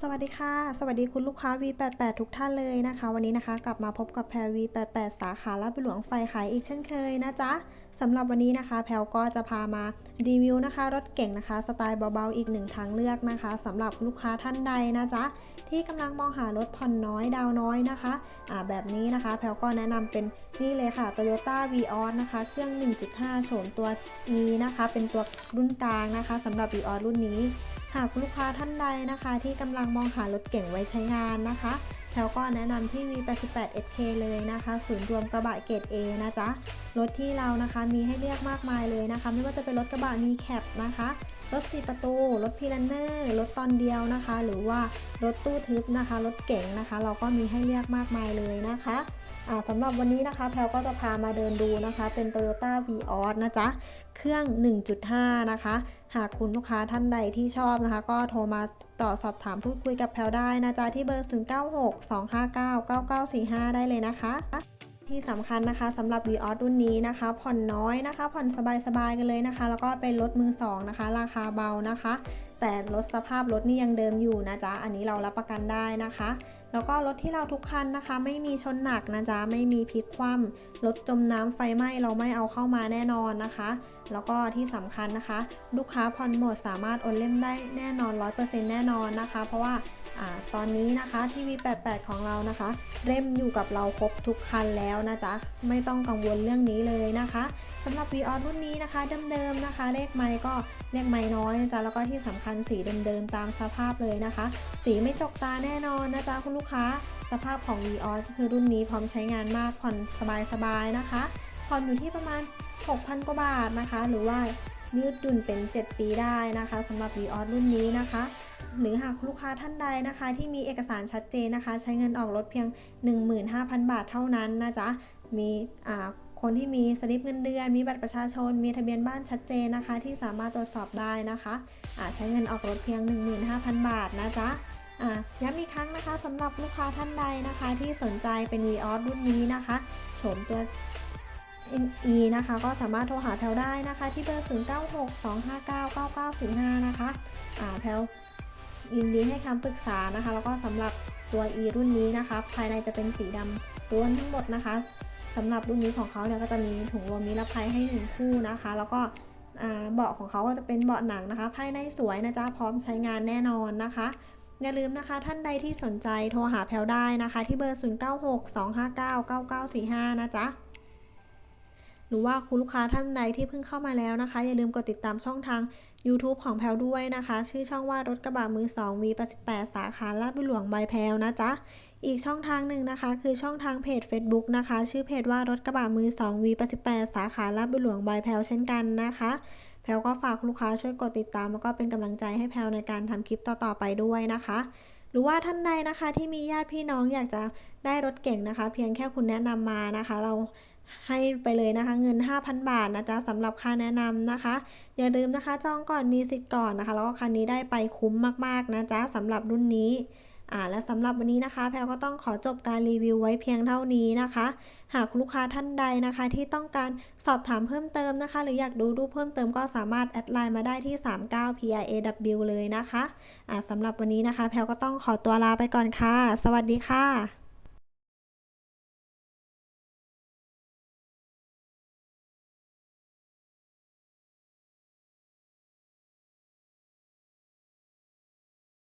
สวัสดีค่ะ สวัสดีคุณลูกค้า V88 ทุกท่านเลยนะคะ วันนี้นะคะ กลับมาพบกับแพร V88 สาขาลาดบุรีหลวงไฟขายอีกเช่นเคยนะจ๊ะสำหรับวันนี้นะคะ แพลก็จะพามารีวิวนะคะ รถเก่งนะคะ สไตล์เบาๆ อีกหนึ่งทางเลือกนะคะสำหรับลูกค้าท่านใดนะจ๊ะที่กำลังมองหารถผ่อนน้อยดาวน้อยนะคะอ่าแบบนี้นะคะ แพลก็แนะนำเป็นนี่เลยค่ะ Toyota Vios นะคะ เครื่อง 1.5 โฉมตัว E นะคะ เป็นตัวรุ่นกลางนะคะสำหรับ Vios รุ่นนี้ หากลูกค้าท่านใดนะคะ ที่กำลังมองหารถเก่งไว้ใช้งานนะคะแถวก็แนะนำที่ V88 SK เลยนะคะ ศูนย์รวมกระบะเกรด A นะจ๊ะรถที่เรานะคะมีให้เลือกมากมายเลยนะคะ ไม่ว่าจะเป็นรถกระบะมีแคปนะคะรถสี่ประตู รถพีลันเนอร์ รถตอนเดียวนะคะ หรือว่ารถตู้ทึบนะคะ รถเก๋งนะคะ เราก็มีให้เลือกมากมายเลยนะคะสำหรับวันนี้นะคะแพลก็จะพามาเดินดูนะคะ เป็น Toyota Vios นะจ๊ะ เครื่อง 1.5 นะคะ หากคุณลูกค้าท่านใดที่ชอบนะคะ ก็โทรมาต่อสอบถามพูดคุยกับแพลได้นะจ๊ะ ที่เบอร์ 0962599945 ได้เลยนะคะ ที่สำคัญนะคะสำหรับ Vios รุ่นนี้นะคะ ผ่อนน้อยนะคะ ผ่อนสบายๆกันเลยนะคะ แล้วก็เป็นรถมือสองนะคะ ราคาเบานะคะ แต่รถสภาพรถนี่ยังเดิมอยู่นะจ๊ะอันนี้เรารับประกันได้นะคะ แล้วก็รถที่เราทุกคันนะคะ ไม่มีชนหนักนะจ๊ะไม่มีพลิกคว่ำรถจมน้ำไฟไหม้เราไม่เอาเข้ามาแน่นอนนะคะ แล้วก็ที่สำคัญนะคะ ลูกค้าผ่อนหมดสามารถโอนเล่มได้แน่นอน 100%แน่นอนนะคะ เพราะว่า อตอนนี้นะคะทีวี88 ของเรานะคะเล่มอยู่กับเราครบทุกคันแล้วนะจ๊ะ ไม่ต้องกังวลเรื่องนี้เลยนะคะสำหรับ v ีออรุ่นนี้นะคะเดิมๆนะคะ เลขไม้ก็เลขไม้น้อยนะจ๊ะแล้วก็ที่สำคัญสีเดิมๆตามสภาพเลยนะคะ สีไม่จกตาแน่นอนนะจ๊ะคุณลูกค้า สภาพของ v ีออคือรุ่นนี้พร้อมใช้งานมากผ่อนสบายๆนะคะผ่อนอยู่ที่ประมาณ 6,000 กว่าบาทนะคะ หรือว่า ยืดหยุ่นเป็น 7 ปีได้นะคะสำหรับ v ีออสรุ่นนี้นะคะ หรือหากลูกค้าท่านใดนะคะ ที่มีเอกสารชัดเจนนะคะ ใช้เงินออกรถเพียง 15,000 บาทเท่านั้นนะจ๊ะมีอ่าคนที่มีสลิปเงินเดือน มีบัตรประชาชน มีทะเบียนบ้านชัดเจนนะคะ ที่สามารถตรวจสอบได้นะคะะใช้เงินออกรถเพียง 15,000 บาทนะจ๊ะย้ำอีกครั้งนะคะสำหรับลูกค้าท่านใดนะคะ ที่สนใจเป็น v ีออสรุ่นนี้นะคะ โฉมตัว NE นะคะ ก็สามารถโทรหาแพลได้นะคะ ที่เบอร์ 0962599945 นะคะอ่าแพลยินดีให้คำปรึกษานะคะ แล้วก็สำหรับตัว E รุ่นนี้นะคะ ภายในจะเป็นสีดำล้วนทั้งหมดนะคะสำหรับรุ่นนี้ของเขาเนี่ยก็จะมีถุงลมนิรภัยให้หนึ่งคู่นะคะ แล้วก็เบาะของเขาก็จะเป็นเบาะหนังนะคะ ภายในสวยนะจ๊ะพร้อมใช้งานแน่นอนนะคะอย่าลืมนะคะท่านใดที่สนใจโทรหาแพลได้นะคะ ที่เบอร์ 0962599945 นะจ๊ะ หรือว่าคุณลูกค้าท่านใดที่เพิ่งเข้ามาแล้วนะคะ อย่าลืมกดติดตามช่องทาง YouTube ของแพลด้วยนะคะ ชื่อช่องว่ารถกระบะมือ2 V88 สาขาลาดบุหลวงใบแพลนะจ๊ะอีกช่องทางหนึ่งนะคะ คือช่องทางเพจ Facebook นะคะ ชื่อเพจว่ารถกระบะมือ2 V88 สาขาลาดบุหลวงใบแพลเช่นกันนะคะแพลก็ฝากลูกค้าช่วยกดติดตามแล้วก็เป็นกำลังใจให้แพลในการทำคลิปต่อๆไปด้วยนะคะ หรือว่าท่านใดนะคะที่มีญาติพี่น้องอยากจะได้รถเก่งนะคะ เพียงแค่คุณแนะนำมานะคะ เรา ให้ไปเลยนะคะ เงิน 5,000 บาทนะจ๊ะสำหรับค่าแนะนำนะคะ อย่าลืมนะคะ จองก่อนมีสิทธิ์ก่อนนะคะ แล้วก็คันนี้ได้ไปคุ้มมากๆนะจ๊ะสำหรับรุ่นนี้อ่าและสำหรับวันนี้นะคะ แพลก็ต้องขอจบการรีวิวไว้เพียงเท่านี้นะคะ หากลูกค้าท่านใดนะคะ ที่ต้องการสอบถามเพิ่มเติมนะคะ หรืออยากดูรูปเพิ่มเติมก็สามารถแอดไลน์มาได้ที่ 39 PIAW เลยนะคะอ่าสำหรับวันนี้นะคะ แพลก็ต้องขอตัวลาไปก่อนค่ะ สวัสดีค่ะ